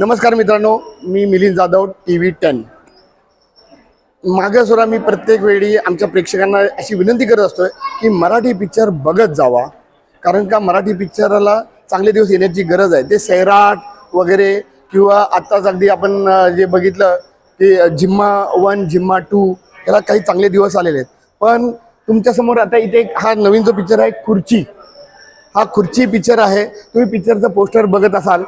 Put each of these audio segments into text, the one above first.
नमस्कार मित्रांनो मी Milind Jadhav T V ten. मागं सुद्धा मी प्रत्येक वेळी आमच्या प्रेक्षकांना अशी विनंती करत असतोय की मराठी पिक्चर बघत जावा. कारण का मराठी पिक्चरला चांगले दिवस येण्याची गरज आहे. ते सैराट वगैरे किंवा आत्ताच अगदी आपण जे बघितलं की झिम्मा वन झिम्मा टू याला काही चांगले दिवस आलेले आहेत. पण तुमच्यासमोर आता इथे एक हा नवीन जो पिक्चर आहे खुर्ची. हा खुर्ची पिक्चर आहे. तुम्ही पिक्चरचं पोस्टर बघत असाल.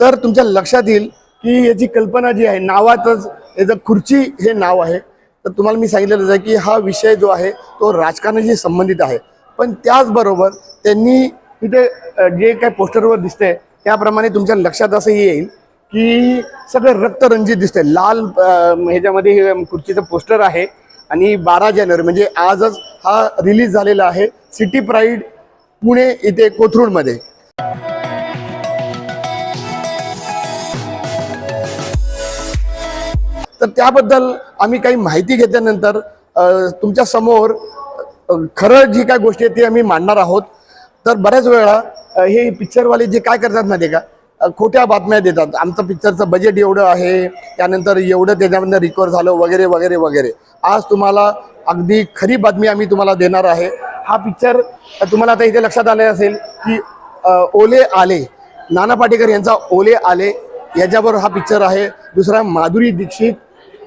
तर तुमच्या लक्षात येईल की याची कल्पना जी आहे नावातच याचं खुर्ची हे नाव आहे तर तुम्हाला मी सांगितलेलं आहे की हा विषय जो आहे तो राजकारणाशी संबंधित आहे. पण त्याचबरोबर त्यांनी इथे जे काय पोस्टरवर दिसतंय त्याप्रमाणे तुमच्या लक्षात असं येईल की सगळं रक्तरंजित दिसतंय. लाल ह्याच्यामध्ये खुर्चीचं पोस्टर आहे आणि बारा जानेवारी म्हणजे आजच हा रिलीज झालेला आहे सिटी प्राईड पुणे इथे कोथरूडमध्ये. तर त्याबद्दल आम्ही काही माहिती घेतल्यानंतर तुमच्यासमोर खरं जी काय गोष्टी आहेत ती आम्ही मांडणार आहोत. तर बऱ्याच वेळा हे पिक्चरवाले जे काय करतात माहिती आहे का? खोट्या बातम्या देतात. आमचं पिक्चरचं बजेट एवढं आहे त्यानंतर एवढं त्याच्यामधनं रिकवर झालं वगैरे वगैरे वगैरे. आज तुम्हाला अगदी खरी बातमी आम्ही तुम्हाला देणार आहे. हा पिक्चर तुम्हाला आता इथे लक्षात आले असेल की ओले आले. नाना पाटेकर यांचा ओले आले याच्यावर हा पिक्चर आहे. दुसरा माधुरी दीक्षित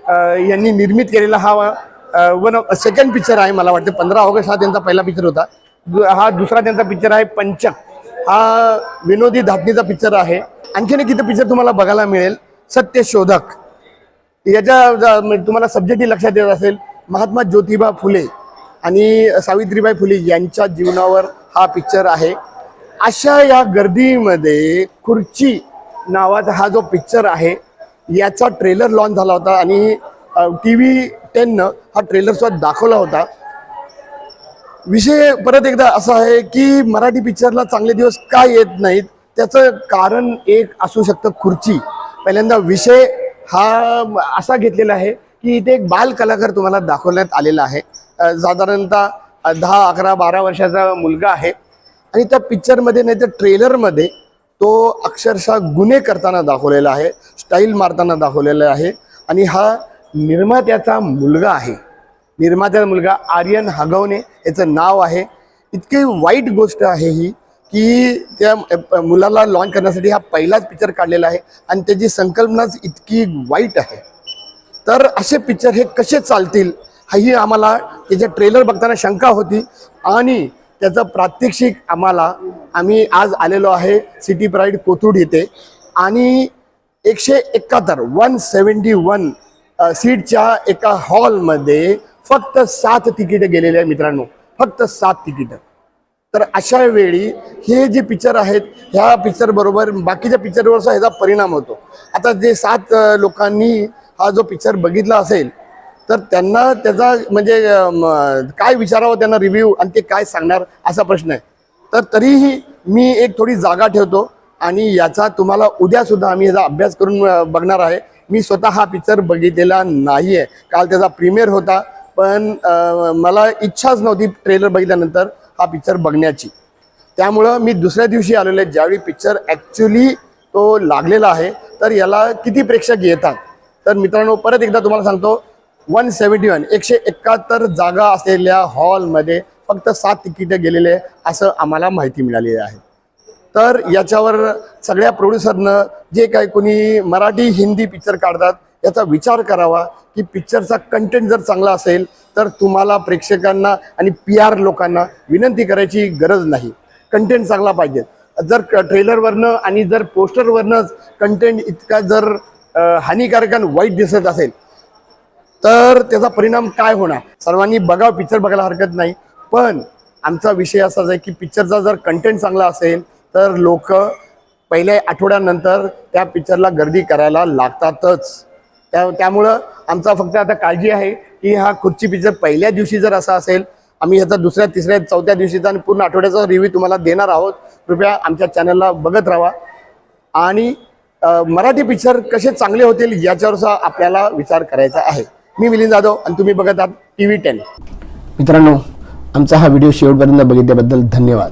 यांनी निर्मित केलेला हा वन सेकंड पिक्चर आहे मला वाटतं. पंधरा ऑगस्ट हा त्यांचा पहिला पिक्चर होता. दु- हा दुसरा त्यांचा पिक्चर आहे पंचक हा विनोदी धाटणीचा पिक्चर आहे. आणखीन एक इथं पिक्चर तुम्हाला बघायला मिळेल. सत्यशोधक याच्या ज- म्हणजे तुम्हाला सब्जेक्टही लक्षात येत असेल. महात्मा ज्योतिबा फुले आणि सावित्रीबाई फुले यांच्या जीवनावर हा पिक्चर आहे. अशा या गर्दीमध्ये खुर्ची नावाचा हा जो पिक्चर आहे याचा ट्रेलर लॉन्च झाला होता आणि टी व्ही टेननं हा ट्रेलर सुद्धा दाखवला होता. विषय परत एकदा असा आहे की मराठी पिक्चरला चांगले दिवस का येत नाहीत? त्याचं कारण एक असू शकतं खुर्ची. पहिल्यांदा विषय हा असा घेतलेला आहे की इथे एक बाल कलाकार तुम्हाला दाखवण्यात आलेला आहे. साधारणतः दहा अकरा बारा वर्षाचा मुलगा आहे. आणि त्या पिक्चरमध्ये नाही तर ट्रेलरमध्ये तो अक्षरशः गुन्हे करताना दाखवलेला आहे. स्टाईल मारताना दाखवलेला आहे. आणि हा निर्मात्याचा मुलगा आहे. निर्मात्याचा मुलगा आर्यन हगवणे याचं नाव आहे. इतकी वाईट गोष्ट आहे ही की त्या मुलाला लॉन्च करण्यासाठी हा पहिलाच पिक्चर काढलेला आहे. आणि त्याची संकल्पनाच इतकी वाईट आहे. तर असे पिक्चर हे कसे चालतील हाही आम्हाला त्याच्या ट्रेलर बघताना शंका होती. आणि त्याचं प्रात्यक्षिक आम्हाला आम्ही आज आलेलो आहे सिटी प्राईड कोथरूड येथे आणि एकशे एकाहत्तर वन सेवन्टी वन सीटच्या एका हॉलमध्ये फक्त सात तिकीटं गेलेले आहे मित्रांनो. फक्त सात तिकीटं. तर अशा वेळी हे जे पिक्चर आहेत ह्या पिक्चर बरोबर बाकीच्या पिक्चरवर ह्याचा परिणाम होतो. आता जे सात लोकांनी हा जो पिक्चर बघितला असेल तर त्यांना त्याचा म्हणजे काय विचारावं त्यांना रिव्ह्यू आणि ते काय सांगणार असा प्रश्न आहे. तर तरीही मी एक थोडी जागा ठेवतो. आणि याचा तुम्हाला उद्या सुद्धा आम्ही याचा अभ्यास करून बघणार आहे. मी स्वतः हा पिक्चर बघितलेला नाही आहे काल त्याचा प्रीमियर होता पण मला इच्छाच नव्हती ट्रेलर बघितल्यानंतर हा पिक्चर बघण्याची. त्यामुळं मी दुसऱ्या दिवशी आलेलो आहे. ज्यावेळी पिक्चर ॲक्च्युली तो लागलेला आहे तर याला किती प्रेक्षक येतात? तर मित्रांनो परत एकदा तुम्हाला सांगतो वन सेवन्टी वन एकशे एकाहत्तर जागा असलेल्या हॉलमध्ये फक्त सात तिकीटं गेलेले असं आम्हाला माहिती मिळालेली आहे. तर याच्यावर सगळ्या प्रोड्युसरनं जे काही कोणी मराठी हिंदी पिक्चर काढतात याचा विचार करावा की पिक्चरचा कंटेंट जर चांगला असेल तर तुम्हाला प्रेक्षकांना आणि पी आर लोकांना विनंती करायची गरज नाही. कंटेंट चांगला पाहिजे. जर ट्रेलरवरनं आणि जर पोस्टरवरनंच कंटेंट इतका जर हानिकारक आणि वाईट दिसत असेल तर त्याचा परिणाम काय होणार? सर्वांनी बघावं पिक्चर बघायला हरकत नाही. पण आमचा विषय असाच आहे की पिक्चरचा जर कंटेंट चांगला असेल तर लोक पहिल्या आठवड्यानंतर त्या पिक्चरला गर्दी करायला लागतातच. त्या त्यामुळं आमचा फक्त आता काळजी आहे की हा खुर्ची पिक्चर पहिल्या दिवशी जर असा असेल आम्ही ह्याचा दुसऱ्या तिसऱ्या चौथ्या दिवशीचा आणि पूर्ण आठवड्याचा रिव्ह्यू तुम्हाला देणार आहोत. कृपया आमच्या चॅनलला बघत राहा. आणि मराठी पिक्चर कसे चांगले होतील याच्यावरचा आपल्याला विचार करायचा आहे. मी मिलिंद जाधव आणि तुम्ही बघत आहात टी व्ही टेन मित्रांनो आमचा हा व्हिडिओ शेवटपर्यंत बघितल्याबद्दल धन्यवाद.